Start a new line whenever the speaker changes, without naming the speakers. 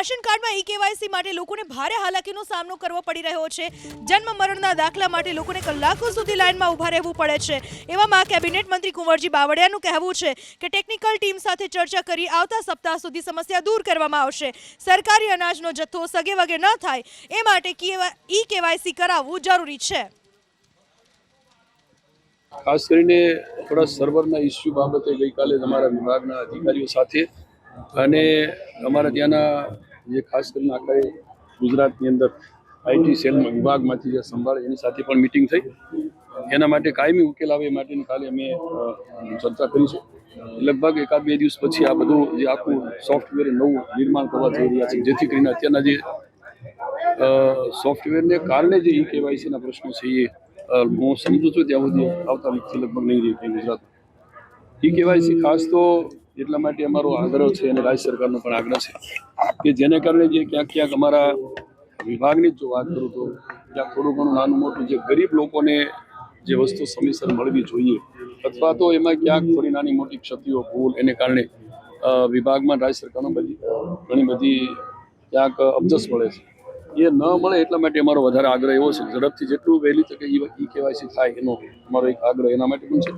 Ration કાર્ડમાં e KYC માટે લોકોને ભારે હાલાકીનો સામનો કરવો પડી રહ્યો છે. જન્મ મરણના દાખલા માટે લોકોને કલાકો સુધી લાઇનમાં ઊભા રહેવું પડે છે. એવામાં કેબિનેટ મંત્રી કુંવરજી બાવળિયાનું કહેવું છે કે ટેકનિકલ ટીમ સાથે ચર્ચા કરી આવતા સપ્તાહ સુધી સમસ્યા દૂર કરવામાં આવશે. સરકારી અનાજનો જથ્થો સગે વગે ન થાય એ માટે ઈ કેવાયસી કરાવવું જરૂરી છે.
ખાસ કરીને થોડા સર્વરના ઇસ્યુ બાબતે ગઈકાલે અમારા વિભાગના અધિકારીઓ સાથે અને અમારા ત્યાંના જે ખાસ કરીને આખા ગુજરાતની અંદર આઈટી સેલ વિભાગમાંથી જે સંભાળે, એની સાથે પણ મિટિંગ થઈ. એના માટે કાયમી ઉકેલ આવે એ માટેની કાલે અમે ચર્ચા કરીશું લગભગ એકાદ બે દિવસ પછી આ બધું જે આખું સોફ્ટવેર નવું નિર્માણ કરવા જઈ રહ્યા છે, જેથી કરીને અત્યારના જે સોફ્ટવેરને કારણે જે ઈ કેવાયસીના પ્રશ્નો છે એ હું સમજુ છું, ત્યાં સુધી આવતા વીકથી લગભગ નહીં રહી ગુજરાત ઈ કેવાયસી ખાસ તો એટલા માટે અમારો આગ્રહ છે અને રાજ્ય સરકારનો પણ આગ્રહ છે કે જેને કારણે જે ક્યાંક ક્યાંક અમારા વિભાગની જ વાત કરું તો ત્યાં થોડું ઘણું નાનું મોટું જે ગરીબ લોકોને જે વસ્તુ સમયસર મળવી જોઈએ અથવા તો એમાં ક્યાંક થોડી નાની મોટી ક્ષતિઓ, ભૂલ એને કારણે વિભાગમાં રાજ્ય સરકારનો બધી, ઘણી બધી ક્યાંક અબજસ મળે છે. એ ન મળે એટલા માટે અમારો વધારે આગ્રહ એવો છે. ઝડપથી જેટલું વહેલી તકે ઈ કેવાયસી થાય એનો અમારો એક આગ્રહ એના માટે પણ છે.